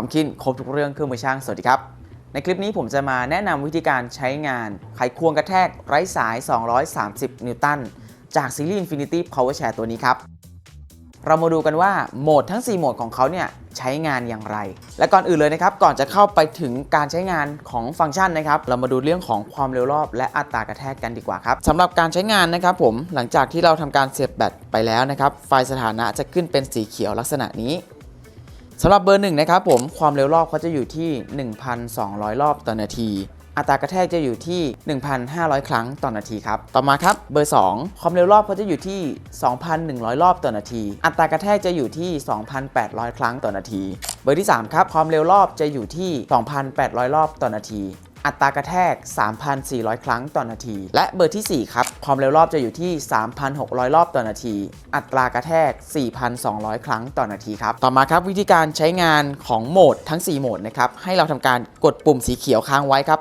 ความคิดครบทุกเรื่องเครื่องมือช่าง สวัสดีครับ ในคลิปนี้ผมจะมาแนะนำวิธีการใช้งานไขควงกระแทกไร้สาย 230 นิวตัน จากซีรีส์ Infinity Power Chair ตัวนี้ครับ เรามาดูกันว่าโหมดทั้ง 4 โหมดของเขาเนี่ยใช้งานอย่างไร และก่อนอื่นเลยนะครับ ก่อนจะเข้าไปถึงการใช้งานของฟังก์ชันนะครับ เรามาดูเรื่องของความเร็วรอบ และอัตรากระแทกกันดีกว่าครับสำหรับการใช้งานนะครับผม หลังจากที่เราทำการเสียบแบตไปแล้วนะครับ ไฟสถานะจะขึ้นเป็นสีเขียวลักษณะนี้ สำหรับเบอร์หนึ่งนะครับผมความเร็วรอบเขาจะอยู่ที่ 1,200 รอบต่อนาทีอัตรากระแทกจะอยู่ที่ 1,500 ครั้งต่อนาทีครับ ต่อมาครับ เบอร์ 2 ความเร็วรอบเขาจะอยู่ที่ 2,100 รอบต่อนาที อัตรากระแทกจะอยู่ที่ 2,800 ครั้งต่อนาที เบอร์ที่ 3 ครับ ความเร็วรอบจะอยู่ที่ 2,800 รอบต่อนาที อัตรากระแทก 3,400 ครั้งต่อนาที และเบอร์ทีสี่ 4 ครับ ความเร็วรอบจะอยู่ที่ 3,600 รอบต่อนาที อัตรากระแทก 4,200 ครั้งต่อนาทีครับ ต่อมาครับวิธีการใช้งานของโหมดทั้ง 4 โหมดนะครับ ให้เราทำการกดปุ่มสีเขียวค้างไว้ครับ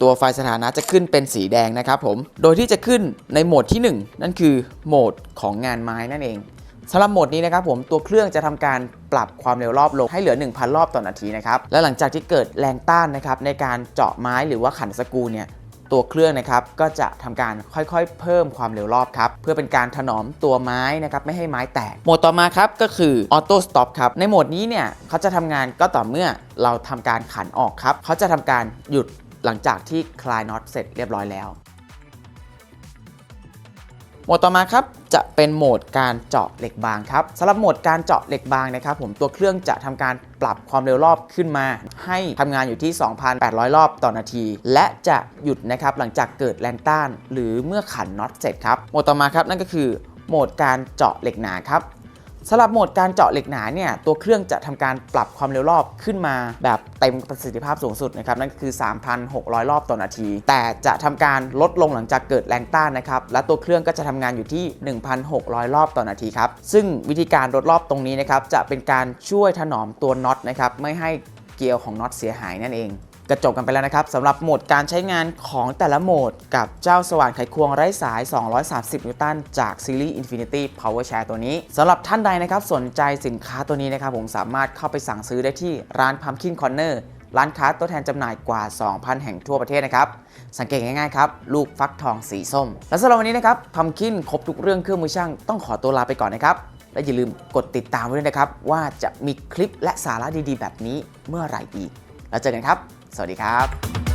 ตัวไฟสถานะจะขึ้นเป็นสีแดงนะครับผม โดยที่จะขึ้นในโหมดที่ 1 นั่นคือโหมดของงานไม้นั่นเอง สำหรับโหมดนี้นะครับผมตัวเครื่องจะทำการปรับความเร็วรอบลงให้เหลือ 1,000 รอบต่อนาทีนะครับและหลังจากที่เกิดแรงต้านนะครับในการเจาะไม้หรือว่าขันสกรูเนี่ยตัวเครื่องนะครับก็จะทำการค่อยๆ เพิ่มความเร็วรอบครับเพื่อเป็นการถนอมตัวไม้นะครับไม่ให้ไม้แตก โหมดต่อมาครับก็คือออโต้สต็อปครับในโหมดนี้เนี่ยเขาจะทำงานก็ต่อเมื่อเราทำการขันออกครับเขาจะทำการหยุดหลังจากที่คลายน็อตเสร็จเรียบร้อยแล้ว โหมดต่อมาครับ จะเป็นโหมดการเจาะเหล็กบางครับสำหรับโหมดการเจาะเหล็กบางนะครับผมตัวเครื่องจะทำการปรับความเร็วรอบขึ้นมา ให้ทำงานอยู่ที่ 2,800 รอบต่อนาที และจะหยุดนะครับหลังจากเกิดแรงต้าน หรือเมื่อขันน็อตเสร็จครับโหมดต่อมาครับนั่นก็คือโหมดการเจาะเหล็กหนาครับ สำหรับโหมดการเจาะเหล็กหนาเนี่ยตัวเครื่องจะทำการปรับความเร็วรอบขึ้นมาแบบเต็มประสิทธิภาพสูงสุดนะครับนั่นก็คือ 3,600 รอบต่อนาที แต่จะทำการลดลงหลังจากเกิดแรงต้านนะครับและตัวเครื่องก็จะทำงานอยู่ที่ 1,600 รอบต่อนาทีครับซึ่งวิธีการลดรอบตรงนี้นะครับจะเป็นการช่วยถนอมตัวน็อตนะครับไม่ให้เกลียวของน็อตเสียหายนั่นเอง ก็จบกันไปแล้วนะครับสำหรับโหมดการใช้งานของแต่ละโหมดกับเจ้าสว่านไขควงไร้สาย 230 นิวตัน จากซีรีส์ Infinity Power Chair ตัวนี้สำหรับท่านใดนะครับสนใจสินค้าตัวนี้นะครับผมสามารถเข้าไปสั่งซื้อได้ที่ร้าน Pumpkin Corner ร้านค้าตัวแทนจำหน่ายกว่า 2,000 แห่งทั่วประเทศนะครับ สังเกตง่ายๆครับ ลูกฟักทองสีส้ม และสำหรับวันนี้นะครับ Pumpkin ครบทุกเรื่องเครื่องมือช่าง ต้องขอตัวลาไปก่อนนะครับ และอย่าลืมกดติดตามไว้ด้วยนะครับ ว่าจะมีคลิปและสาระดีๆ แบบนี้เมื่อไหร่อีก แล้วเจอกันครับ สวัสดีครับ